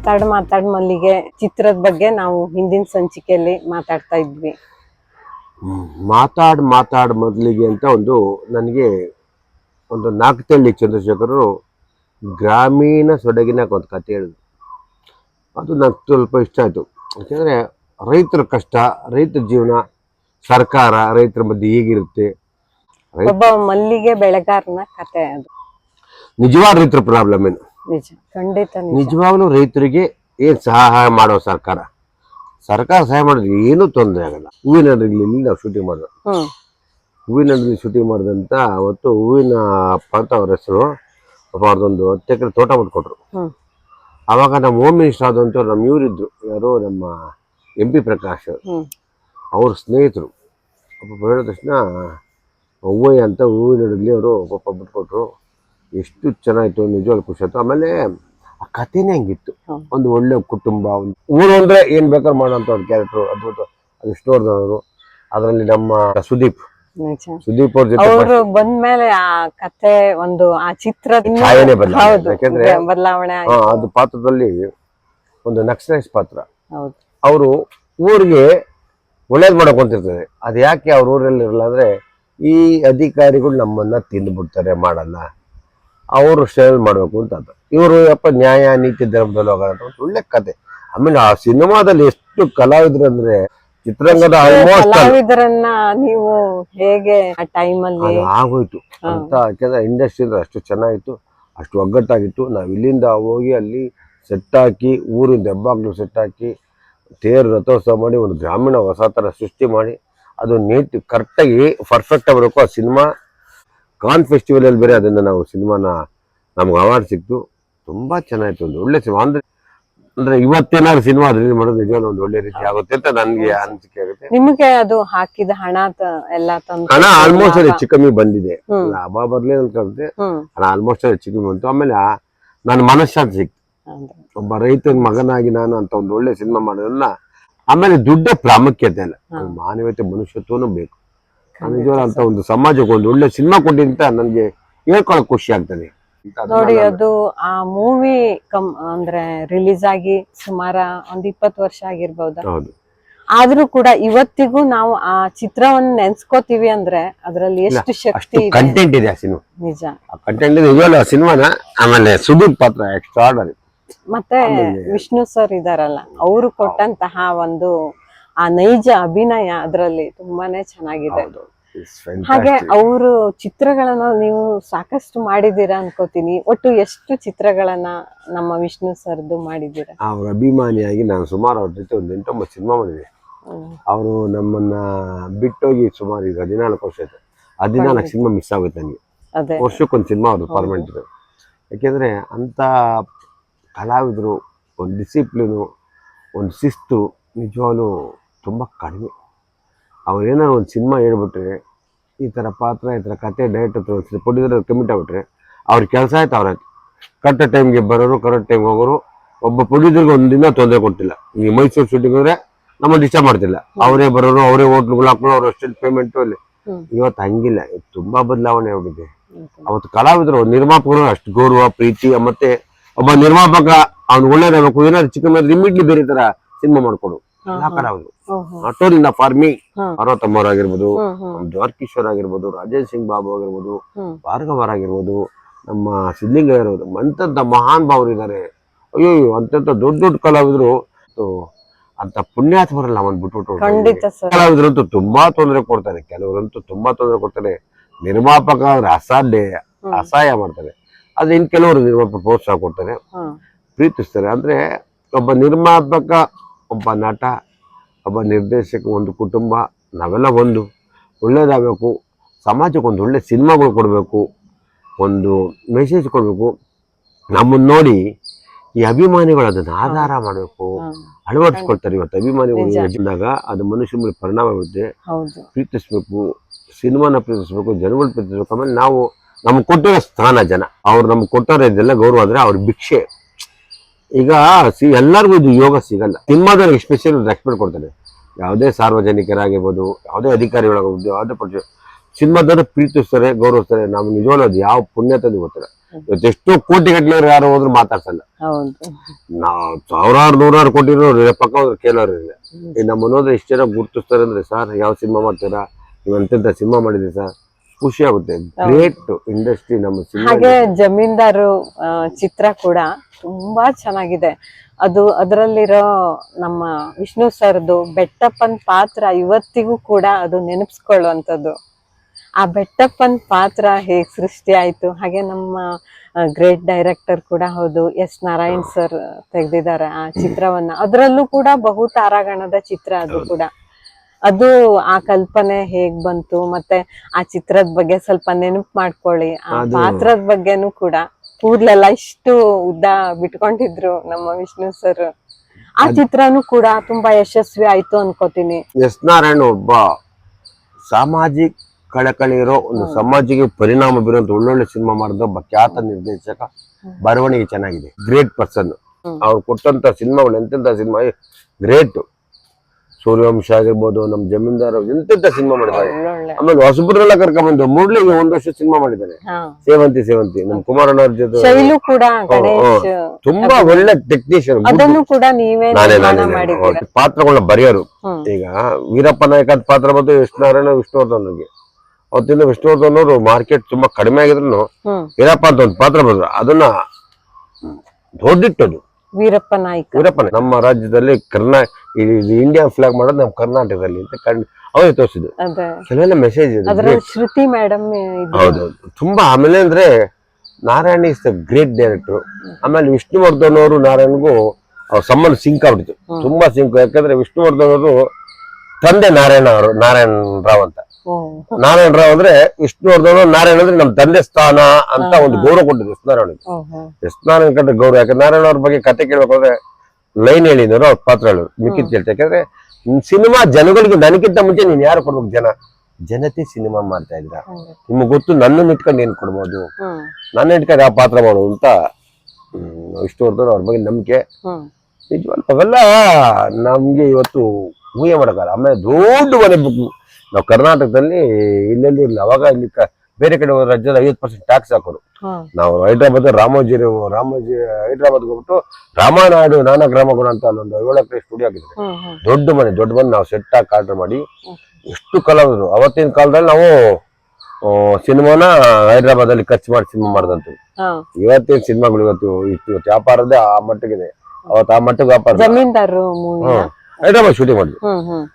ಮಾತಾಡ್ ಮಾತಾಡ್ ಮಲ್ಲಿಗೆ ಚಿತ್ರದ ಬಗ್ಗೆ ನಾವು ಹಿಂದಿನ ಸಂಚಿಕೆಯಲ್ಲಿ ಮಾತಾಡ್ತಾ ಇದ್ವಿ. ಮಾತಾಡ್ ಮಾತಾಡ್ ಮೊದಲಿಗೆ ಅಂತ ಒಂದು ನನಗೆ ಒಂದು ನಾಲ್ಕತಳ್ಳಿ ಚಂದ್ರಶೇಖರರು ಗ್ರಾಮೀಣ ಸೊಡಗಿನ ಒಂದು ಕತೆ ಹೇಳಿದ್ರು. ಅದು ನಂಗೆ ಸ್ವಲ್ಪ ಇಷ್ಟ ಆಯಿತು. ಯಾಕೆಂದರೆ ರೈತರ ಕಷ್ಟ ರೈತರ ಜೀವನ ಸರ್ಕಾರ ರೈತರ ಮಧ್ಯೆ ಹೇಗಿರುತ್ತೆ? ರೈತ ಒಬ್ಬ ಮಲ್ಲಿಗೆ ಬೆಳೆಗಾರನ ಕತೆ ಅದು. ನಿಜವಾದ ರೈತರ ಪ್ರಾಬ್ಲಮ್ ಏನು? ನಿಜ ಖಂಡಿತ ನಿಜ. ನಿಜವಾಗ್ಲೂ ರೈತರಿಗೆ ಏನ್ ಸಹಾಯ ಮಾಡೋ ಸರ್ಕಾರ? ಸರ್ಕಾರ ಸಹಾಯ ಮಾಡಿದ್ರೆ ಏನೂ ತೊಂದರೆ ಆಗಲ್ಲ. ಹೂವಿನ ಹಡಗಲಿ ನಾವು ಶೂಟಿಂಗ್ ಮಾಡಿದ್ರು ಹ್ಮ್. ಹೂವಿನ ಹಡಗಲಿ ಶೂಟಿಂಗ್ ಮಾಡಿದಂತ ಅವತ್ತು ಹೂವಿನ ಅಪ್ಪ ಅಂತ ಅವ್ರ ಹೆಸರು ಪಾಪ ಅವ್ರದ್ದೊಂದು ಹತ್ತು ಎಕರೆ ತೋಟ ಮಾಡಿಕೊಟ್ರು. ಹ್ಮ್. ಆವಾಗ ನಮ್ಮ ಹೋಮ್ ಮಿನಿಸ್ಟರ್ ಆದಂಥವ್ರು ನಮ್ಮ ಇವರಿದ್ರು. ಯಾರು ನಮ್ಮ ಎಂ ಪಿ ಪ್ರಕಾಶ್ ಹ್ಮ್. ಅವ್ರ ಸ್ನೇಹಿತರು. ಪಾಪ ಹೇಳಿದ ತಕ್ಷಣ ಹೂವಯ್ಯ ಅಂತ ಹೂವಿನ ಹಡಗಲಿ ಅವರು ಪಾಪ ಬಿಟ್ಕೊಟ್ರು. ಎಷ್ಟು ಚೆನ್ನಾಗಿತ್ತು ನಿಜವಾಗ್ಲೂ ಖುಷಿ ಆಯ್ತು. ಆಮೇಲೆ ಆ ಕಥೆನೇ ಹಂಗಿತ್ತು. ಒಂದು ಒಳ್ಳೆ ಕುಟುಂಬ ಒಂದು ಊರು ಅಂದ್ರೆ ಏನ್ ಬೇಕಾದ್ರೂ ಮಾಡೋಂಥ ಒಂದು ಕ್ಯಾರೆಕ್ಟರ್ ಅದ್ಭುತ. ಅದು ಸ್ಟೋರ್ದವರು ಅದರಲ್ಲಿ ನಮ್ಮ ಸುದೀಪ್. ಸುದೀಪ್ ಅವ್ರ ಜೊತೆ ಅವರು ಬಂದ್ಮೇಲೆ ಆ ಕತೆ ಒಂದು ಆ ಚಿತ್ರ ಛಾಯೆನೇ ಬದಲಾವಣೆ. ಯಾಕೆಂದ್ರೆ- ಬದಲಾವಣೆ ಹಾ, ಅದು ಪಾತ್ರದಲ್ಲಿ ಒಂದು ನಕ್ಸಲೈಸ್ ಪಾತ್ರ. ಅವರು ಊರಿಗೆ ಒಳ್ಳೇದು ಮಾಡಕ್ ಅಂತಿರ್ತಾರೆ ಅದು ಯಾಕೆ ಅವ್ರ ಊರಲ್ಲಿ ಇರಲ್ಲ ಅಂದ್ರೆ ಈ ಅಧಿಕಾರಿಗಳು ನಮ್ಮನ್ನ ತಿಂದ್ಬಿಡ್ತಾರೆ ಮಾಡಲ್ಲ. ಅವರು ಸೇವೆ ಮಾಡಬೇಕು ಅಂತ ಇವರು ಯಪ್ಪ ನ್ಯಾಯ ನೀತಿ ಧರ್ಮದಲ್ಲಿ ಹೋಗೋಣ ಒಳ್ಳೆ ಕತೆ. ಆಮೇಲೆ ಆ ಸಿನಿಮಾದಲ್ಲಿ ಎಷ್ಟು ಕಲಾವಿದ್ರು ಅಂದ್ರೆ ಚಿತ್ರರಂಗದ ಕಲಾವಿದರನ್ನ ನೀವು ಹೇಗೆ ಆ ಟೈಮಲ್ಲಿ ಆಗೋಯ್ತು. ಅಂತ ಯಾಕೆಂದ್ರೆ ಇಂಡಸ್ಟ್ರಿ ಅಂದ್ರೆ ಅಷ್ಟು ಚೆನ್ನಾಗಿತ್ತು ಅಷ್ಟು ಒಗ್ಗಟ್ಟಾಗಿತ್ತು. ನಾವು ಇಲ್ಲಿಂದ ಹೋಗಿ ಅಲ್ಲಿ ಸೆಟ್ ಹಾಕಿ ಊರಿಂದ ಹೆಬ್ಬಾಗ್ಲು ಸೆಟ್ ಹಾಕಿ ತೇರು ರಥೋತ್ಸವ ಮಾಡಿ ಒಂದು ಗ್ರಾಮೀಣ ಹೊಸ ಥರ ಸೃಷ್ಟಿ ಮಾಡಿ ಅದು ನೀಟ್ ಕರೆಕ್ಟಾಗಿ ಪರ್ಫೆಕ್ಟ್ ಆಗಬೇಕು ಆ ಸಿನಿಮಾ. ಕಾನ್ ಫೆಸ್ಟಿವಲಲ್ಲಿ ಬೇರೆ ಅದನ್ನ ನಾವು ಸಿನಿಮಾನ ನಮ್ಗೆ ಅವಾರ್ಡ್ ಸಿಕ್ತು. ತುಂಬಾ ಚೆನ್ನಾಗಿತ್ತು ಒಂದು ಒಳ್ಳೆ ಸಿನಿಮಾ. ಅಂದ್ರೆ ಅಂದ್ರೆ ಇವತ್ತೇನಾದ್ರು ಸಿನಿಮಾ ರಿಲೀಸ್ ಮಾಡೋದು ನಿಜವಾಗ್ಲೂ ಒಂದು ಒಳ್ಳೆ ರೀತಿ ಆಗುತ್ತೆ ಅಂತ ನನಗೆ ಅನಿಸಿಕೆ ಆಗುತ್ತೆ ನಿಮಗೆ ಅದು ಹಾಕಿದ ಹಣ ಎಲ್ಲ ಹಣ ಆಲ್ಮೋಸ್ಟ್ ಅದು ಹೆಚ್ಚು ಕಮ್ಮಿ ಬಂದಿದೆ. ಲಾಭ ಬರ್ಲಿ ಅಂತ ಕಲಿತೆ ಹಣ ಆಲ್ಮೋಸ್ಟ್ ಹೆಚ್ಚು ಕಮ್ಮಿ ಬಂತು. ಆಮೇಲೆ ನನ್ನ ಮನಸ್ಸಾಕ್ಷಿ ಸಿಕ್ತು. ಒಬ್ಬ ರೈತನ ಮಗನಾಗಿ ನಾನು ಅಂತ ಒಂದು ಒಳ್ಳೆ ಸಿನಿಮಾ ಮಾಡೋದನ್ನ ಆಮೇಲೆ ದುಡ್ಡ ಪ್ರಾಮುಖ್ಯತೆ ಅಲ್ಲ. ಮಾನವೀಯತೆ ಮನುಷ್ಯತ್ವನೂ ಬೇಕು. ಅಂತ ಒಂದು ಸಮಾಜಕ್ಕೆ ಒಂದು ಒಳ್ಳೆ ಸಿನಿಮಾ ಕೊಟ್ಟಿಂತ ನನಗೆ ಹೇಳ್ಕೊಳಕ್ ಖುಷಿ ಆಗ್ತದೆ. ನೋಡಿ ಅದು ಆ ಮೂವಿ ಕಮ್ ಅಂದ್ರೆ ರಿಲೀಸ್ ಆಗಿ ಸುಮಾರ ಒಂದ್ ಇಪ್ಪತ್ತು ವರ್ಷ ಆಗಿರ್ಬೋದಾ? ಆದ್ರೂ ಕೂಡ ಇವತ್ತಿಗೂ ನಾವು ಆ ಚಿತ್ರವನ್ನ ನೆನ್ಸ್ಕೋತೀವಿ ಅಂದ್ರೆ ಅದ್ರಲ್ಲಿ ಎಷ್ಟು ಶಕ್ತಿ ಕಂಟೆಂಟ್ ಇದೆ? ಆ ಸಿನಿಮಾ. ನಿಜ. ಆ ಕಂಟೆಂಟ್ ಆ ಸಿನಿಮಾನ ಆಮೇಲೆ ಸುದೀಪ್ ಪಾತ್ರ ಎಕ್ಸ್ಟ್ರಾ ಮತ್ತೆ ವಿಷ್ಣು ಸರ್ ಇದಾರಲ್ಲ ಅವರು ಕೊಟ್ಟಂತಹ ಒಂದು ಆ ನೈಜ ಅಭಿನಯ ಅದರಲ್ಲಿ ತುಂಬಾನೇ ಚೆನ್ನಾಗಿದೆ. ಹಾಗೆ ಅವರು ಚಿತ್ರಗಳನ್ನ ನೀವು ಸಾಕಷ್ಟು ಮಾಡಿದೀರಾ ಅನ್ಕೋತೀನಿ. ಒಟ್ಟು ಎಷ್ಟು ಚಿತ್ರಗಳನ್ನ ನಮ್ಮ ವಿಷ್ಣು ಸರ್ದು ಮಾಡಿದೀರಾ ಅವ್ರ ಅಭಿಮಾನಿಯಾಗಿ ನಾನು ಸುಮಾರು ಅವ್ರ ಜೊತೆ ಒಂದು ಎಂಟೊಂಬತ್ತು ಸಿನಿಮಾ ಮಾಡಿದೆ. ಅವರು ನಮ್ಮನ್ನ ಬಿಟ್ಟೋಗಿ ಸುಮಾರು ಈಗ ಹದಿನಾಲ್ಕು ವರ್ಷ ಆಯ್ತು. ಹದಿನಾಲ್ಕು ಸಿನಿಮಾ ಮಿಸ್ ಆಗುತ್ತೆ ನನಗೆ. ವರ್ಷಕ್ಕೊಂದು ಸಿನಿಮಾ ಅವರು ಪರ್ಮನೆಂಟ್ ಯಾಕೆಂದ್ರೆ ಅಂತ ಕಲಾವಿದರು ಒಂದು ಡಿಸಿಪ್ಲಿನು ಒಂದು ಶಿಸ್ತು ನಿಜವಾಗ್ಲೂ ತುಂಬ ಕಡಿಮೆ. ಅವ್ರು ಏನಾದ್ರು ಒಂದು ಸಿನಿಮಾ ಹೇಳ್ಬಿಟ್ರೆ ಈ ಥರ ಪಾತ್ರ ಈ ಥರ ಕತೆ ಡೈರೆಕ್ಟ್ ತೋರಿಸಿ ಪ್ರೊಡ್ಯೂಸರ್ ಕಮಿಟ್ ಆಗ್ಬಿಟ್ರೆ ಅವ್ರ ಕೆಲಸ ಆಯ್ತು ಅವ್ರಾಯ್ತು ಕರೆಕ್ಟ್ ಟೈಮ್ಗೆ ಬರೋರು ಕರೆಕ್ಟ್ ಟೈಮ್ಗೆ ಹೋಗೋರು ಒಬ್ಬ ಪ್ರೊಡ್ಯೂಸರ್ಗೆ ಒಂದು ದಿನ ತೊಂದರೆ ಕೊಟ್ಟಿಲ್ಲ. ಈ ಮೈಸೂರು ಶೂಟಿಂಗ್ ಅಂದರೆ ನಮ್ಮ ಡಿಸ್ಟರ್ಬ್ ಮಾಡ್ತಿಲ್ಲ. ಅವರೇ ಬರೋರು ಅವರೇ ಹೋಟ್ಲ್ಗಳು ಹಾಕೊಂಡು ಅವ್ರು ಅಷ್ಟೊಂದು ಪೇಮೆಂಟು ಅಲ್ಲಿ. ಇವತ್ತು ಹಂಗಿಲ್ಲ. ತುಂಬ ತುಂಬಾ ಬದಲಾವಣೆ ಆಗಿದೆ ಅವತ್ತು ಕಲಾವಿದರು ನಿರ್ಮಾಪಕರು ಅಷ್ಟು ಗೌರವ ಪ್ರೀತಿ ಮತ್ತೆ ಒಬ್ಬ ನಿರ್ಮಾಪಕ ಅವ್ನು ಒಳ್ಳೇದಾಗಬೇಕು ಏನಾದ್ರು ಚಿಕ್ಕ ಮೇಲೆ ಇಮಿಡಿಯಟ್ಲಿ ಬೇರೆ ತರ ಸಿನಿಮಾ ಮಾಡ್ಕೊಡು. ಅಟೋರಿಂದ ಫಾರ್ ಮೀ ಹ್ಮ್. ಪಾರ್ವತಮ್ಮವ್ರು ಆಗಿರ್ಬೋದು ಹ್ಮ್, ಕಿಶೋರ್ ಆಗಿರ್ಬೋದು ರಾಜೇಂದ್ರ ಸಿಂಗ್ ಬಾಬು ಆಗಿರ್ಬೋದು ಹ್ಮ್. ಭಾರ್ಗವರ್ ಆಗಿರ್ಬೋದು ನಮ್ಮ ಸಿದ್ಲಿಂಗ ಇರ್ಬೋದು ಅಂಥದ್ದ ಮಹಾನ್ ಭಾವರು ಇದ್ದಾರೆ ಅಯ್ಯೋ ಅಂತಂತ ದೊಡ್ಡ ದೊಡ್ಡ ಕಲಾವಿದರು. ಅಂತ ಪುಣ್ಯಾತ್ಮರಲ್ಲ ಅವನ್ ಬಿಟ್ಬಿಟ್ಟು ಕೆಲವರಂತೂ ತುಂಬಾ ತೊಂದರೆ ಕೊಡ್ತಾರೆ ಕೆಲವರಂತೂ ತುಂಬಾ ತೊಂದರೆ ಕೊಡ್ತಾರೆ ನಿರ್ಮಾಪಕ ಅವ್ರ ಅಸಾಧ್ಯ. ಅಸಹಾಯ ಮಾಡ್ತಾರೆ ಆದ್ರೆ ಇನ್ ಕೆಲವರು ನಿರ್ಮಾಪಕ ಪ್ರೋತ್ಸಾಹ ಕೊಡ್ತಾರೆ. ಪ್ರೀತಿಸ್ತಾರೆ. ಅಂದ್ರೆ ಒಬ್ಬ ನಿರ್ಮಾಪಕ ಒಬ್ಬ ನಟ ಒಬ್ಬ ನಿರ್ದೇಶಕ ಒಂದು ಕುಟುಂಬ ನಾವೆಲ್ಲ ಒಂದು. ಒಳ್ಳೆಯದಾಗಬೇಕು ಸಮಾಜಕ್ಕೆ ಒಂದು ಒಳ್ಳೆ ಸಿನಿಮಾಗಳು ಕೊಡಬೇಕು ಒಂದು ಮೆಸೇಜ್ ಕೊಡಬೇಕು. ನಮ್ಮನ್ನು ನೋಡಿ ಈ ಅಭಿಮಾನಿಗಳು ಅದನ್ನು ಆಧಾರ ಮಾಡಬೇಕು. ಅಳವಡಿಸ್ಕೊಳ್ತಾರೆ ಇವತ್ತು ಅಭಿಮಾನಿಗಳು ಇದ್ದಾಗ ಹೆಚ್ಚಿದಾಗ ಅದು ಮನುಷ್ಯ ಮೇಲೆ ಪರಿಣಾಮ ಬೀರುತ್ತೆ. ಪ್ರೀತಿಸ್ಬೇಕು ಸಿನಿಮಾನ ಪ್ರೀತಿಸ್ಬೇಕು ಜನಗಳು ಪ್ರೀತಿಸ್ಬೇಕು. ಆಮೇಲೆ ನಾವು ನಮ್ಗೆ ಕೊಟ್ಟಿರೋ ಸ್ಥಾನ ಜನ. ಅವ್ರು ನಮ್ಗೆ ಕೊಟ್ಟರೆ ಇದೆಲ್ಲ ಗೌರವ ಆದರೆ ಅವ್ರ ಭಿಕ್ಷೆ. ಈಗ ಸಿ ಎಲ್ಲರಿಗೂ ಇದು ಯೋಗ ಸಿಗಲ್ಲ. ಸಿನಿಮಾದವ್ರಿಗೆ ಸ್ಪೆಷಲ್ ರೆಸ್ಪೆಕ್ಟ್ ಕೊಡ್ತಾರೆ ಯಾವುದೇ ಸಾರ್ವಜನಿಕರಾಗಿರ್ಬೋದು ಯಾವುದೇ ಅಧಿಕಾರಿಗಳಾಗಿರ್ಬೋದು ಯಾವುದೇ ಪಕ್ಷ ಸಿನಿಮಾದವರು ಪ್ರೀತಿಸ್ತಾರೆ ಗೌರವಿಸ್ತಾರೆ. ನಾವು ನಿಜವಾಗ್ಲೂ ಅದು ಯಾವ ಪುಣ್ಯ ತಂದು ಗೊತ್ತಿಲ್ಲ. ಇವತ್ತು ಎಷ್ಟೋ ಕೋಟಿ ಗಟ್ಟಲೆ ಯಾರು ಹೋದ್ರು ಮಾತಾಡ್ಸಲ್ಲ. ನಾವು ಸಾವಿರಾರು ನೂರಾರು ಕೋಟಿ ಪಕ್ಕ ಹೋದ್ರೆ ಕೇಳೋರು ಇಲ್ಲ. ಈ ನಮ್ಮ ಎಷ್ಟು ಜನ ಗುರ್ತಿಸ್ತಾರೆ ಅಂದ್ರೆ ಸರ್ ಯಾವ ಸಿನಿಮಾ ಮಾಡ್ತೀರಾ? ನೀವು ಅಂತ ಸಿನಿಮಾ ಮಾಡಿದ್ರಿ ಸರ್? ಖುಷಿ ಆಗುತ್ತೆ ಗ್ರೇಟ್ ಇಂಡಸ್ಟ್ರಿ ನಮ್ಮ ಹಾಗೆ ಜಮೀನ್ದಾರು ಚಿತ್ರ ಕೂಡ ತುಂಬಾ ಚೆನ್ನಾಗಿದೆ. ಅದು ಅದರಲ್ಲಿರೋ ನಮ್ಮ ವಿಷ್ಣು ಸರ್ದು ಬೆಟ್ಟಪ್ಪನ್ ಪಾತ್ರ ಇವತ್ತಿಗೂ ಕೂಡ ಅದು ನೆನಪಿಸ್ಕೊಳ್ಳುವಂಥದ್ದು. ಆ ಬೆಟ್ಟಪ್ಪನ್ ಪಾತ್ರ ಹೇಗ್ ಸೃಷ್ಟಿ ಆಯ್ತು? ಹಾಗೆ ನಮ್ಮ ಗ್ರೇಟ್ ಡೈರೆಕ್ಟರ್ ಕೂಡ ಹೌದು ಎಸ್ ನಾರಾಯಣ್ ಸರ್ ತೆಗೆದಿದ್ದಾರೆ ಆ ಚಿತ್ರವನ್ನ. ಅದರಲ್ಲೂ ಕೂಡ ಬಹು ತಾರಾಗಣದ ಚಿತ್ರ ಅದು ಕೂಡ. ಅದು ಆ ಕಲ್ಪನೆ ಹೇಗ್ ಬಂತು? ಮತ್ತೆ ಆ ಚಿತ್ರದ ಬಗ್ಗೆ ಸ್ವಲ್ಪ ನೆನಪು ಮಾಡ್ಕೊಳ್ಳಿ. ಆ ಪಾತ್ರದ ಬಗ್ಗೆನೂ ಕೂಡ. ಕೂದ್ಲೆಲ್ಲ ಇಷ್ಟು ಉದ್ದ ಬಿಟ್ಕೊಂಡಿದ್ರು ನಮ್ಮ ವಿಷ್ಣು ಸರ್. ಆ ಚಿತ್ರನೂ ಕೂಡ ತುಂಬಾ ಯಶಸ್ವಿ ಆಯ್ತು ಅನ್ಕೋತೀನಿ. ಎಸ್ ನಾರಾಯಣ ಒಬ್ಬ ಸಾಮಾಜಿಕ ಕಳಕಳಿ ಇರೋ ಒಂದು ಸಮಾಜಕ್ಕೆ ಪರಿಣಾಮ ಬೀರುವಂತ ಒಳ್ಳೊಳ್ಳೆ ಸಿನಿಮಾ ಮಾಡಿದ ಒಬ್ಬ ಖ್ಯಾತ ನಿರ್ದೇಶಕ ಬರವಣಿಗೆ ಚೆನ್ನಾಗಿದೆ. Great person. ಅವ್ರು ಕೊಟ್ಟಂತ ಸಿನಿಮಾಗಳು ಎಂತೆಂತ ಸಿನಿಮಾ ಗ್ರೇಟ್ ಸೂರ್ಯವಂಶ ಆಗಿರ್ಬೋದು ನಮ್ ಜಮೀನ್ದಾರ್ ಎಂತೆಂತ ಸಿನಿಮಾ ಮಾಡಿದ್ದಾರೆ. ಆಮೇಲೆ ಹೊಸಬ್ರೆಲ್ಲ ಕರ್ಕೊಂಡ್ಬಂದು ಮೂಡ್ಲಿಗೆ ಒಂದ್ ವರ್ಷ ಸಿನಿಮಾ ಮಾಡಿದ್ದಾರೆ. ಸೇವಂತಿ ಸೇವಂತಿ ನಮ್ ಕುಮಾರಣ್ಣ ಅವ್ರ ಜೊತೆ ಶೈಲು ಕೂಡ ತುಂಬಾ ಒಳ್ಳೆ ಟೆಕ್ನಿಷಿಯನ್ ಅದನ್ನು ಕೂಡ ನೀವೇ ನಾನೇ ಮಾಡಿದ್ದೀರಾ? ಪಾತ್ರಗಳನ್ನ ಬರೆಯೋರು. ಈಗ ವೀರಪ್ಪ ನಾಯಕದ ಪಾತ್ರ ಬಂದು ವಿಷ್ಣುನಾರಾಯಣ ವಿಷ್ಣುವರ್ಧನ್ಗೆ. ಅವತ್ತಿಂದ ವಿಷ್ಣುವರ್ಧನ್ ಅವರು ಮಾರ್ಕೆಟ್ ತುಂಬಾ ಕಡಿಮೆ ಆಗಿದ್ರು. ವೀರಪ್ಪ ಅಂತ ಒಂದು ಪಾತ್ರ ಬಂದ್ರು. ಅದನ್ನ ದೊಡ್ಡಿಟ್ಟದು ವೀರಪ್ಪ ನಾಯ್ಕ. ವೀರಪ್ಪ ನಮ್ಮ ರಾಜ್ಯದಲ್ಲಿ ಕರ್ನಾಟಕ ಇಂಡಿಯಾ ಫ್ಲಾಗ್ ಮಾಡೋದು ನಮ್ಮ ಕರ್ನಾಟಕದಲ್ಲಿ ಅಂತ ಕಂಡು ಅವ್ರಿಗೆ ತೋರಿಸಿದ್ರು. ಅದೇ. ಕೆಲವೆಲ್ಲ ಮೆಸೇಜ್ ಇದೆ. ಅದ್ರಲ್ಲಿ ಶ್ರುತಿ ಮೇಡಮ್ ಹೌದು. ತುಂಬಾ ಆಮೇಲೆ ಅಂದ್ರೆ Narayana is the great director ಆಮೇಲೆ ವಿಷ್ಣುವರ್ಧನ್ ಅವರು ನಾರಾಯಣ್ಗೂ ಅವ್ರ ಸಂಬಂಧ ಸಿಂಕ್ ಆಗ್ಬಿಡ್ತು. ತುಂಬಾ ಸಿಂಕ್ ಯಾಕಂದ್ರೆ ವಿಷ್ಣುವರ್ಧನ್ ಅವರು ತಂದೆ ನಾರಾಯಣ ಅವರು ನಾರಾಯಣ ರಾವ್ ಅಂತ. ನಾರಾಯಣ ರಾವ್ ಅಂದ್ರೆ ವಿಷ್ಣುವರ್ಧನ್ ನಾರಾಯಣ ಅಂದ್ರೆ ನಮ್ ತಂದೆ ಸ್ಥಾನ ಅಂತ ಒಂದು ಗೌರವ ಕೊಟ್ಟಿದ್ರು ಎಸ್ ನಾರಾಯಣ ಎಸ್ ನಾರಾಯಣ ಕಂಡ ಗೌರವ ಯಾಕಂದ್ರೆ ನಾರಾಯಣ ಅವ್ರ ಬಗ್ಗೆ ಕತೆ ಕೇಳ್ಬೇಕಾದ್ರೆ ಲೈನ್ ಹೇಳಿದ್ರು ಅವ್ರ ಪಾತ್ರ ಹೇಳಿದ್ರು ಮಿಕ್ಕಿದ್ ಕೇಳ್ತಾ. ಯಾಕಂದ್ರೆ ಸಿನಿಮಾ ಜನಗಳಿಗೆ ನನಗಿಂತ ಮುಂಚೆ ನೀನ್ ಯಾರು ಕೊಡ್ಬೇಕು ಜನ? ಜನತೆ ಸಿನಿಮಾ ಮಾಡ್ತಾ ಇದ್ರ. ನಿಮ್ಗೆ ಗೊತ್ತು ನನ್ನ ಇಟ್ಕೊಂಡು ಏನ್ ಕೊಡ್ಬೋದು? ನನ್ನ ಇಟ್ಕೊಂಡು ಆ ಪಾತ್ರ ಮಾಡೋದು ಅಂತ ವಿಷ್ಣುವರ್ಧನ್ ಅವ್ರ ಬಗ್ಗೆ ನಂಬಿಕೆ. ನಿಜವಲ್ಲ ಅವೆಲ್ಲ ನಮ್ಗೆ ಇವತ್ತು ಊಹೆ ಮಾಡಕ್ಕಲ್ಲ ಆಮೇಲೆ ದೊಡ್ಡ ಮನೆ ಬುಕ್ ನಾವು ಕರ್ನಾಟಕದಲ್ಲಿ ಇಲ್ಲೆಲ್ಲಿ ಇಲ್ಲ. ಅವಾಗ ಇಲ್ಲಿ ಕ- ಬೇರೆ ಕಡೆ ಹೋದ ರಾಜ್ಯದ ಐವತ್ತು ಪರ್ಸೆಂಟ್ ಟ್ಯಾಕ್ಸ್ ಹಾಕೋರು. ನಾವು ಹೈದ್ರಾಬಾದ್ ರಾಮೋಜಿ ರಾಮೋಜಿ ಹೈದ್ರಾಬಾದ್ ಹೋಗ್ಬಿಟ್ಟು ರಾಮನಾಡು ನಾನಾ ಗ್ರಾಮಗಳು ಅಂತ ಅಲ್ಲೊಂದು ಏಳು ಎಕರೆ ಸ್ಟುಡಿಯೋ ಹ್ಮ್ ದೊಡ್ಡ ಮನೆ ದೊಡ್ಡ ಮನೆ ನಾವು ಸೆಟ್ ಹಾಕಿ ಆರ್ಡರ್ ಮಾಡಿ ಎಷ್ಟು ಕಲಾವಿದರು. ಅವತ್ತಿನ ಕಾಲದಲ್ಲಿ ನಾವು ಸಿನಿಮಾನ ಹೈದ್ರಾಬಾದ್ ಅಲ್ಲಿ ಖರ್ಚು ಮಾಡಿ ಸಿನಿಮಾ ಮಾಡ್ದಂತ ಇವತ್ತಿನ ಸಿನಿಮಾಗಳು ಇವತ್ತು ಇವತ್ತು ವ್ಯಾಪಾರದೇ ಆ ಮಟ್ಟಿಗಿದೆ. ಅವತ್ತು ಆ ಮಟ್ಟಿಗೆ ವ್ಯಾಪಾರ Zamindaru movie hmm. Hyderabad shooting ಮಾಡಿದ್ವಿ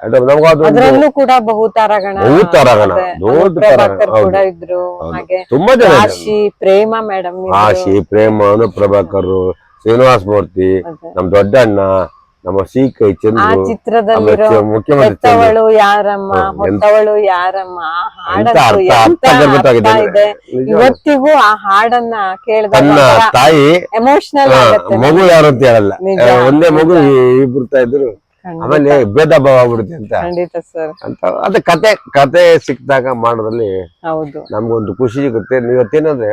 ಹೈದ್ರಾಬಾದ್ ನಮ್ಗೆ ಅದು ಅದ್ರಲ್ಲೂ ಕೂಡ ಬಹುತಾರಗಣ ಬಹುತಾರಗಣ ಬಹು ದೊಡ್ಡ ಕೂಡ. ಇದ್ರು. ಹಾಗೆ ತುಂಬಾ ಜನ ಆಶಿ ಪ್ರೇಮ ಮೇಡಮ್ ಆಶಿ ಪ್ರೇಮ ಅನುಪ್ರಭಾಕರ್ ಶ್ರೀನಿವಾಸ್ ಮೂರ್ತಿ ನಮ್ ದೊಡ್ಡಣ್ಣ ನಮ್ಮ ಸಿ ಕೈ ಚಂದ್ರು ಚಿತ್ರದಲ್ಲಿರೋ ಆಮೇಲೆ ಮುಖ್ಯಮಂತ್ರಿ ಯಾರಮ್ಮ ಹೊತ್ತವಳು ಯಾರಮ್ಮ ಹಾಡಂತೂ. ಇವತ್ತಿಗೂ ಆ ಹಾಡನ್ನ ಕೇಳಿದ ತಾಯಿ ಎಮೋಷನಲ್ ಮಗು ಯಾರು ಅಂತ ಹೇಳಲ್ಲ. ಒಂದೇ ಮಗು. ಇಬ್ರು ಇದ್ರು ಆಮೇಲೆ ಭೇದ ಭಾವ ಆಗ್ಬಿಡುತ್ತೆ ಅಂತ. ಖಂಡಿತ ಸರ್. ಅಂತ ಅದೇ ಕತೆ ಕತೆ ಸಿಕ್ಕಿದಾಗ ಮಾಡೋದ್ರಲ್ಲಿ ಹೌದು. ನಮ್ಗೊಂದು ಖುಷಿ ಸಿಗುತ್ತೆ. ಇವತ್ತೇನಂದ್ರೆ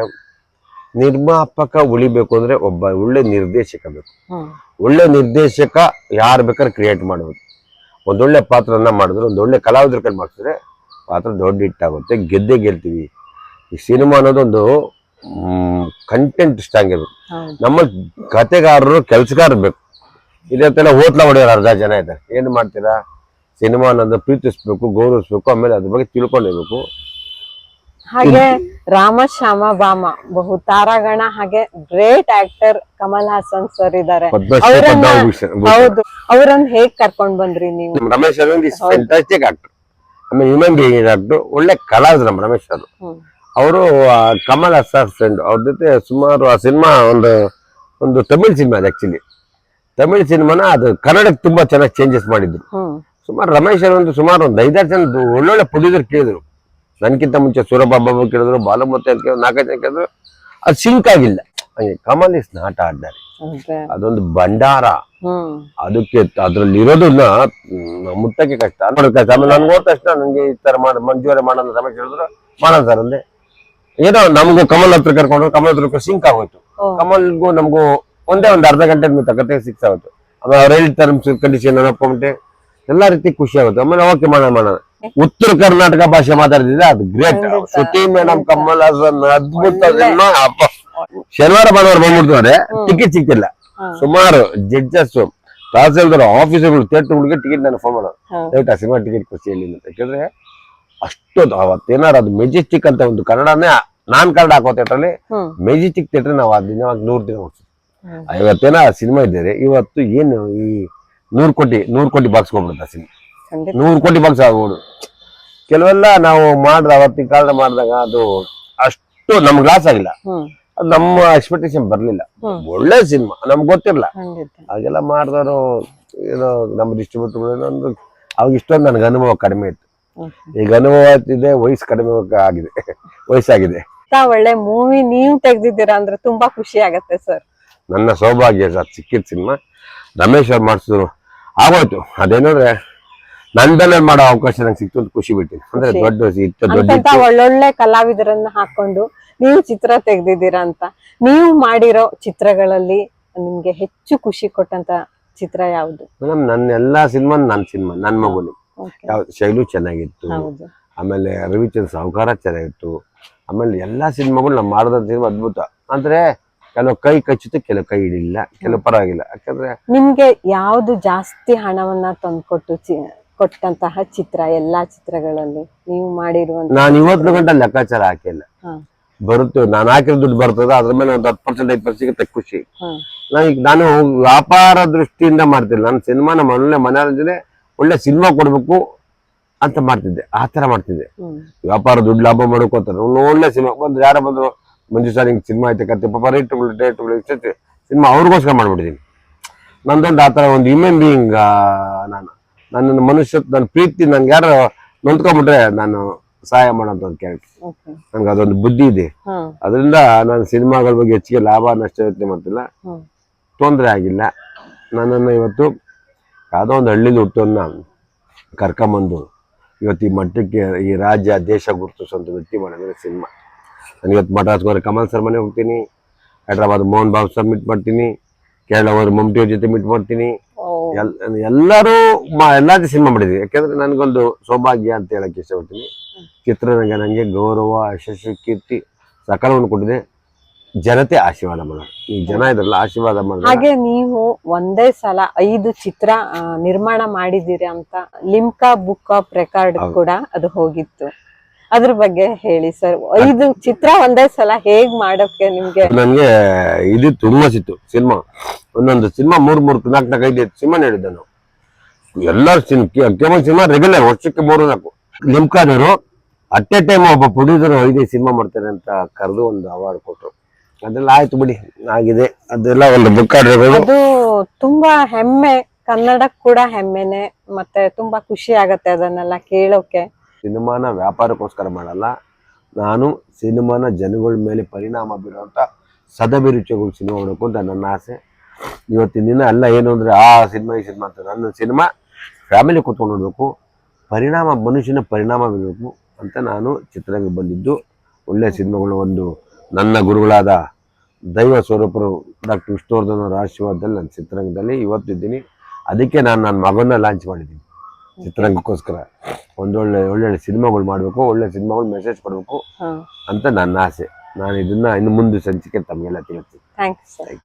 ನಿರ್ಮಾಪಕ ಉಳಿಬೇಕು ಅಂದ್ರೆ ಒಬ್ಬ ಒಳ್ಳೆ ನಿರ್ದೇಶಕ ಬೇಕು. ಒಳ್ಳೆ ನಿರ್ದೇಶಕ ಯಾರು ಬೇಕಾದ್ರೆ ಕ್ರಿಯೇಟ್ ಮಾಡಬೇಕು ಒಂದೊಳ್ಳೆ ಪಾತ್ರನ ಮಾಡಿದ್ರೆ ಒಂದೊಳ್ಳೆ ಕಲಾವಿದ್ರ ಕೈ ಮಾಡಿಸಿದ್ರೆ ಪಾತ್ರ ದೊಡ್ಡ ಹಿಟ್ಟಾಗುತ್ತೆ ಗೆದ್ದೆ ಗೆಲ್ತೀವಿ. ಈ ಸಿನಿಮಾ ಅನ್ನೋದೊಂದು ಕಂಟೆಂಟ್ ಸ್ಟ್ರಾಂಗ್ ಇರಬೇಕು ನಮ್ಮ ಕತೆಗಾರರು ಕೆಲಸಗಾರ ಬೇಕು. ಇಲ್ಲತ್ತೆಲ್ಲ ಹೋಟ್ಲ ಹೊಡೆಯೋರು ಅರ್ಧ ಜನ ಇದ್ದಾರೆ. ಏನು ಮಾಡ್ತೀರಾ? ಸಿನಿಮಾ ಅನ್ನೋದು ಪ್ರೀತಿಸ್ಬೇಕು ಗೌರವಿಸ್ಬೇಕು ಆಮೇಲೆ ಅದ್ರ ಬಗ್ಗೆ ತಿಳ್ಕೊಂಡಿರ್ಬೇಕು. ಹಾಗೆ ರಾಮ ಶ್ಯಾಮ ಬಾಮ ಬಹು ತಾರಾಗಣ ಹಾಗೆ great actor Kamal Haasan sir ಇದ್ದಾರೆ. ಹೌದು ಅವ್ರನ್ನ ಹೇಗ್ ಕರ್ಕೊಂಡ್ ಬಂದ್ರಿ ನೀವು? ರಮೇಶ್ ಫ್ಯಾಂಟಾಸ್ಟಿಕ್ ಆಕ್ಟರ್ ಆಮೇಲೆ ಹ್ಯೂಮನ್ ಬೀಯಿಂಗ್ ಆಕ್ಟರ್ ಒಳ್ಳೆ ಕಲಾವಿದ ನಮ್ಮ ರಮೇಶ್ ಅವರು. ಅವರು ಕಮಲ್ ಹಾಸನ್ ಫ್ರೆಂಡ್ ಅವ್ರ ಜೊತೆ ಸುಮಾರು ಆ ಸಿನಿಮಾ ಒಂದು ಒಂದು ತಮಿಳ್ ಸಿನಿಮಾ ಅದು ಆಕ್ಚುಲಿ ತಮಿಳ್ ಸಿನಿಮಾನ ಅದು ಕನ್ನಡಕ್ಕೆ ತುಂಬಾ ಚೆನ್ನಾಗಿ ಚೇಂಜಸ್ ಮಾಡಿದ್ರು ಸುಮಾರು ರಮೇಶ್ ಅವರು ಸುಮಾರು ಒಂದು ಐದಾರು ಜನ ಒಳ್ಳೊಳ್ಳೆ ಪ್ರೊಡ್ಯೂಸರ್ ಕೇಳಿದ್ರು. ನನ್ಕಿಂತ ಮುಂಚೆ ಸೂರಬಾಬಾ ಕೇಳಿದ್ರು ಬಾಲಮೂರ್ತಿ ಅಂತ ಕೇಳಿದ್ರು ನಾಲ್ಕೈದು ಜನ ಕೇಳಿದ್ರು ಅದು ಸಿಂಕ್ ಆಗಿಲ್ಲ. ಹಂಗೆ ಕಮಲ್ ಇಸ್ ನಾಟ ಆಡ್ತಾರೆ ಅದೊಂದು ಭಂಡಾರ. ಅದಕ್ಕೆ ಅದ್ರಲ್ಲಿ ಇರೋದನ್ನ ಮುಟ್ಟಕ್ಕೆ ಕಷ್ಟ. ಆಮೇಲೆ ನನ್ಗೆ ಹೋದ ತಕ್ಷಣ ನಂಗೆ ಈ ತರ ಮಾಡ ಮಂಜೂರೆ ಮಾಡೋಣ ರಮೇಶ್ ಹೇಳಿದ್ರು. ಮಾಡೋಣ ಸರ್ ಅಂದೆ. ಏನೋ ನಮಗೂ ಕಮಲ್ ಹತ್ರ ಕರ್ಕೊಂಡು ಕಮಲ್ ಹತ್ರ ಸಿಂಕ್ ಆಗೋಯ್ತು. ಕಮಲ್ಗೂ ನಮಗೂ ಒಂದೇ ಒಂದು ಅರ್ಧ ಗಂಟೆ ನೀವು ಕತೆ ಸಿಕ್ಸ್ ಆಗುತ್ತೆ ಆಮೇಲೆ ಅವ್ರು ಹೇಳಿದ ಟರ್ಮ್ಸ್ ಕಂಡೀಷನ್ ಒಪ್ಕೊಂಬಿಟ್ಟೆ ಎಲ್ಲಾ ರೀತಿ ಖುಷಿ ಆಗುತ್ತೆ. ಆಮೇಲೆ ಓಕೆ ಮಾಡೋಣ ಮಾಡೋಣ. ಉತ್ತರ ಕರ್ನಾಟಕ ಭಾಷೆ ಮಾತಾಡಿದ್ರೆ ಅದು ಗ್ರೇಟ್ ಶ್ರುತಿ ಮೇಡಮ್. ಕಮಲ್ ಹಾಸನ್ ಅದ್ಭುತ ಶನಿವಾರ ಭಾನುವಾರ ಬಂದ್ಬಿಡ್ತಾರೆ. ಟಿಕೆಟ್ ಸಿಕ್ಕಿಲ್ಲ ಸುಮಾರು ಜಡ್ಜಸ್ ತಹಸೀಲ್ದಾರ್ ಆಫೀಸರ್ಗಳು ಥಿಯೇಟರ್ಗಳಿಗೆ ಟಿಕೆಟ್ ನಾನು ಫೋನ್ ಮಾಡೋದು ದಯವಿಟ್ಟು ಆ ಸಿನಿಮಾ ಟಿಕೆಟ್ ಖುಷಿ ಹೇಳಿ ಅಂತ ಯಾಕಂದ್ರೆ ಅಷ್ಟೊಂದು ಅವತ್ತೇನಾರು ಅದು ಮೆಜೆಸ್ಟಿಕ್ ಅಂತ ಒಂದು ಕನ್ನಡನೇ ನಾನ್ ಕನ್ನಡ ಹಾಕೋ ಥಿಯೇಟ್ರಲ್ಲಿ ಮೆಜೆಸ್ಟಿಕ್ ಥಿಯೇಟರ್ ನಾವು ಆ ದಿನವಾಗಿ ನೂರು ದಿನ ಹ್ಮ್. ಐವತ್ತೇನ ಸಿನಿಮಾ ಇದ್ದಾರೆ ಇವತ್ತು ಏನು ಈ ನೂರು ಕೋಟಿ ನೂರು ಕೋಟಿ ಬಾಕ್ಸ್ ಹೋಗ್ಬಿಡುತ್ತೆ ಸಿನಿಮಾ. ನೂರು ಕೋಟಿ ಬಾಕ್ಸ್ ಆಗ್ಬೋದು. ಕೆಲವೆಲ್ಲ ನಾವು ಮಾಡಿದ ಅವತ್ತಿನ ಕಾಲದ ಮಾಡಿದಾಗ ಅದು ಅಷ್ಟು ನಮ್ಗೆ ಲಾಸ್ ಆಗಿಲ್ಲ. ಅದು ನಮ್ಮ ಎಕ್ಸ್ಪೆಕ್ಟೇಷನ್ ಬರ್ಲಿಲ್ಲ. ಒಳ್ಳೆ ಸಿನಿಮಾ ನಮ್ಗೆ ಗೊತ್ತಿರಲ್ಲ ಹಾಗೆಲ್ಲ ಮಾಡಿದವರು ಏನೋ ನಮ್ಮ ಡಿಸ್ಟ್ರಿಬ್ಯೂಟರ್ ಒಂದು ಅವಾಗ ಇಷ್ಟೊಂದು ನನಗೆ ಅನುಭವ ಕಡಿಮೆ ಇತ್ತು. ಈಗ ಅನುಭವ ಇದೆ ವಯಸ್ಸು ಕಡಿಮೆ ಆಗಿದೆ. ವಯಸ್ಸಾಗಿದೆ. ಒಳ್ಳೆ ಮೂವಿ ನೀವು ತೆಗ್ದಿದ್ದೀರಾ ಅಂದ್ರೆ ತುಂಬಾ ಖುಷಿ ಆಗತ್ತೆ ಸರ್ ನನ್ನ ಸೌಭಾಗ್ಯ ಸರ್ ಸಿಕ್ಕಿದ ಸಿನಿಮಾ. ರಮೇಶ್ ಅವ್ರು ಮಾಡಿಸಿದ್ರು. ಆಗೋಯ್ತು. ಅದೇನಂದ್ರೆ ನಂದಲ್ಲೇ ಮಾಡೋ ಅವಕಾಶ ನಂಗೆ ಸಿಕ್ತು ಅಂತ ಖುಷಿ ಬಿಟ್ಟಿನಿ. ಅಂದ್ರೆ ದೊಡ್ಡ ಇತ್ತು ದೊಡ್ಡ. ಒಳ್ಳೊಳ್ಳೆ ಕಲಾವಿದರನ್ನ ಹಾಕೊಂಡು ನೀವು ಚಿತ್ರ ತೆಗ್ದಿದ್ದೀರಾ ಅಂತ. ನೀವು ಮಾಡಿರೋ ಚಿತ್ರಗಳಲ್ಲಿ ನಿಮ್ಗೆ ಹೆಚ್ಚು ಖುಷಿ ಕೊಟ್ಟಂತ ಚಿತ್ರ ಯಾವುದು? ಮೇಡಮ್ ನನ್ನ ಎಲ್ಲಾ ಸಿನಿಮಾ ನನ್ನ ಸಿನಿಮಾ ನನ್ನ ಮಗುನು ಶೈಲು ಚೆನ್ನಾಗಿತ್ತು. ಆಮೇಲೆ ರವಿಚಂದ್ರ ಸಾಹುಕಾರ ಚೆನ್ನಾಗಿತ್ತು. ಆಮೇಲೆ ಎಲ್ಲಾ ಸಿನಿಮಾಗಳು ನಾವು ಮಾಡಿದ ಸಿನಿಮಾ ಅದ್ಭುತ. ಅಂದ್ರೆ ಕೆಲವು ಕೈ ಕಚ್ಚಿತು ಕೆಲವು ಕೈ ಹಿಡಿಲಿಲ್ಲ ಕೆಲವು ಪರವಾಗಿಲ್ಲ. ಯಾಕಂದ್ರೆ ನಿಮ್ಗೆ ಯಾವ್ದು ಜಾಸ್ತಿ ಹಣವನ್ನ ತಂದ್ಕೊಟ್ಟು ಕೊಟ್ಟಂತಹ ಚಿತ್ರ ಎಲ್ಲಾ ಚಿತ್ರಗಳಲ್ಲಿ ನೀವು ಮಾಡಿರುವಂತ ನಾನು ಇವತ್ತು ಗಂಟೆ ಲೆಕ್ಕಾಚಾರ ಹಾಕಿಲ್ಲ. ಬರುತ್ತೆ ನಾನು ಹಾಕಿರೋ ದುಡ್ಡು ಬರ್ತದ ಅದ್ರ ಮೇಲೆ ಒಂದು ಹತ್ತು ಪರ್ಸೆಂಟ್ ಐದು ಪರ್ಸೆಂಟ್ ಸಿಗುತ್ತೆ ಖುಷಿ. ಈಗ ನಾನು ವ್ಯಾಪಾರ ದೃಷ್ಟಿಯಿಂದ ಮಾಡ್ತಿಲ್ಲ. ನಾನು ಸಿನಿಮಾನ ಒಳ್ಳೆ ಮನೋರಂಜನೆ ಒಳ್ಳೆ ಸಿನಿಮಾ ಕೊಡ್ಬೇಕು ಅಂತ ಮಾಡ್ತಿದ್ದೆ. ಆ ತರ ಮಾಡ್ತಿದ್ದೆ. ವ್ಯಾಪಾರ ದುಡ್ಡು ಲಾಭ ಮಾಡ್ಕೋತಾರೆ. ಒಳ್ಳೆ ಸಿನಿಮಾ ಬಂದ್ರು ಯಾರ ಬಂದ್ರು ಮಂಜು ಸರ್ ಹಿಂಗೆ ಸಿನಿಮಾ ಐತೆ ಕತೆ ಪಾಪ ರೇಟ್ಗಳು ಡೇಟ್ಗಳು ಇಷ್ಟೈತೆ ಸಿನಿಮಾ ಅವ್ರಿಗೋಸ್ಕರ ಮಾಡಿಬಿಟ್ಟಿದ್ದೀನಿ ನಂದೊಂದು ಆ ಥರ ಒಂದು ಹ್ಯೂಮನ್ ಬೀಯಿಂಗ್ ನಾನು ನನ್ನ ಮನುಷ್ಯ ನನ್ನ ಪ್ರೀತಿ ನನ್ಗೆ ಯಾರು ನೊಂದ್ಕೊಂಡ್ಬಿಟ್ರೆ ನಾನು ಸಹಾಯ ಮಾಡೋಂಥ ಕ್ಯಾರೆಕ್ಟರ್ ನನ್ಗೆ ಅದೊಂದು ಬುದ್ಧಿ ಇದೆ. ಅದರಿಂದ ನಾನು ಸಿನಿಮಾಗಳ ಬಗ್ಗೆ ಹೆಚ್ಚಿಗೆ ಲಾಭ ನಷ್ಟ ಯೋಚನೆ ಮಾಡ್ತಿಲ್ಲ. ತೊಂದರೆ ಆಗಿಲ್ಲ. ನನ್ನನ್ನು ಇವತ್ತು ಯಾವುದೋ ಒಂದು ಹಳ್ಳಿಲಿ ಹುಟ್ಟೋನ್ನ ಕರ್ಕೊಂಬಂದು ಇವತ್ತು ಈ ಮಟ್ಟಕ್ಕೆ ಈ ರಾಜ್ಯ ದೇಶ ಗುರುತಿಸುವಂಥ ವ್ಯಕ್ತಿ ಮಾಡಿದ್ರೆ ಸಿನಿಮಾ. ನಾನು ಇವತ್ತು ಹೋದ್ರೆ ಕಮಲ್ ಸರ್ ಮನೆ ಹೋಗ್ತೀನಿ. ಹೈದ್ರಾಬಾದ್ ಮೋಹನ್ ಬಾಬು ಸರ್ ಮೀಟ್ ಮಾಡ್ತೀನಿ. ಕೇರಳ ಹೋದ್ರೆ ಮಮ್ಟಿ ಅವ್ರ ಜೊತೆ ಮೀಟ್ ಮಾಡ್ತೀನಿ. ಎಲ್ಲರೂ ಎಲ್ಲಾ ಸಿನಿಮಾ ಮಾಡಿದ್ವಿ. ಯಾಕೆಂದ್ರೆ ನನಗೊಂದು ಸೌಭಾಗ್ಯ ಅಂತ ಹೇಳಕ್ಕೆ ಇಷ್ಟಪಡ್ತೀನಿ. ಚಿತ್ರರಂಗ ನನಗೆ ಗೌರವ ಯಶಸ್ವಿ ಕೀರ್ತಿ ಸಕಲವನ್ನು ಕೊಟ್ಟಿದೆ. ಜನತೆ ಆಶೀರ್ವಾದ ಮಾಡೋದು ಈ ಜನ ಇದ್ರಲ್ಲ ಆಶೀರ್ವಾದ ಮಾಡಿದ್ರೆ ಹಾಗೆ ನೀವು ಒಂದೇ ಸಲ ಐದು ಚಿತ್ರ ನಿರ್ಮಾಣ ಮಾಡಿದಿರಿ ಅಂತ ಲಿಮ್ಕಾ ಬುಕ್ ಆಫ್ ರೆಕಾರ್ಡ್ ಕೂಡ ಅದು ಹೋಗಿತ್ತು. ಅದ್ರ ಬಗ್ಗೆ ಹೇಳಿ ಸರ್. ಐದು ಚಿತ್ರ ಒಂದೇ ಸಲ ಹೇಗ್ ಮಾಡೋಕೆ ನಿಮ್ಗೆ? ನನಗೆ ಇದು ತುಂಬಾ ಸಿತ್ತು ಸಿನಿಮಾ. ಒಂದೊಂದು ಸಿನಿಮಾ ಮೂರ್ ಮೂರು ನಾಲ್ಕು ನಾಲ್ಕು ಐದು ಸಿನಿಮಾ ನೋಡಿದ್ದೆ ನಾವು ಎಲ್ಲರೂ ಸಿನಿಮಾ ಸಿನಿಮಾ ರೆಗ್ಯುಲರ್ ವರ್ಷಕ್ಕೆ ಮೂರು ನಾಲ್ಕು. ಲಿಮ್ಕಾದವರು ಅಟ್ ಎ ಟೈಮ್ ಒಬ್ಬ ಪ್ರೊಡ್ಯೂಸರ್ ಐದೇ ಸಿನಿಮಾ ಮಾಡ್ತಾರೆ ಅಂತ ಕರೆದು ಒಂದು ಅವಾರ್ಡ್ ಕೊಟ್ಟರು ಅದೆಲ್ಲ ಆಯ್ತು ಬಿಡಿ ಆಗಿದೆ. ಅದೆಲ್ಲ ಒಂದು ಬುಕ್ ಅದು ತುಂಬಾ ಹೆಮ್ಮೆ ಕನ್ನಡಕ್ಕೆ ಕೂಡ ಹೆಮ್ಮೆನೆ ಮತ್ತೆ ತುಂಬಾ ಖುಷಿ ಆಗತ್ತೆ ಅದನ್ನೆಲ್ಲ ಕೇಳೋಕೆ. ಸಿನಿಮಾನ ವ್ಯಾಪಾರಕ್ಕೋಸ್ಕರ ಮಾಡಲ್ಲ. ನಾನು ಸಿನಿಮಾನ ಜನಗಳ ಮೇಲೆ ಪರಿಣಾಮ ಬೀರುವಂಥ ಸದಭಿರುಚಿಗಳು ಸಿನಿಮಾ ಮಾಡಬೇಕು ಅಂತ ನನ್ನ ಆಸೆ. ಇವತ್ತಿನ ದಿನ ಎಲ್ಲ ಏನು ಅಂದರೆ ಆ ಸಿನಿಮಾ, ಈ ಸಿನಿಮಾ ಅಂತ. ನನ್ನ ಸಿನಿಮಾ ಫ್ಯಾಮಿಲಿ ಕೂತ್ಕೊಂಡು ನೋಡಬೇಕು. ಪರಿಣಾಮ, ಮನುಷ್ಯನ ಪರಿಣಾಮ ಬೀರಬೇಕು ಅಂತ ನಾನು ಚಿತ್ರರಂಗ ಬಂದಿದ್ದು. ಒಳ್ಳೆಯ ಸಿನಿಮಾಗಳು ಒಂದು ನನ್ನ ಗುರುಗಳಾದ ದೈವ ಸ್ವರೂಪರು ಡಾಕ್ಟರ್ ವಿಷ್ಣುವರ್ಧನ್ ಅವರ ಆಶೀರ್ವಾದದಲ್ಲಿ, ನನ್ನ ಚಿತ್ರರಂಗದಲ್ಲಿ ಇವತ್ತಿದ್ದೀನಿ ಅದಕ್ಕೆ ನಾನು ನನ್ನ ಮಗನ ಲಾಂಚ್ ಮಾಡಿದ್ದೀನಿ. ಚಿತ್ರರಂಗಕ್ಕೋಸ್ಕರ ಒಂದೊಳ್ಳೆ ಒಳ್ಳೊಳ್ಳೆ ಸಿನಿಮಾಗಳು ಮಾಡಬೇಕು ಒಳ್ಳೆ ಸಿನಿಮಾಗಳು ಮೆಸೇಜ್ ಕೊಡಬೇಕು ಅಂತ ನನ್ನ ಆಸೆ. ನಾನು ಇದನ್ನ ಇನ್ನು ಮುಂದೆ ಸಂಚಿಕೆ ತಮಗೆಲ್ಲ ತಿಳಿಸ್ತೀನಿ. You sir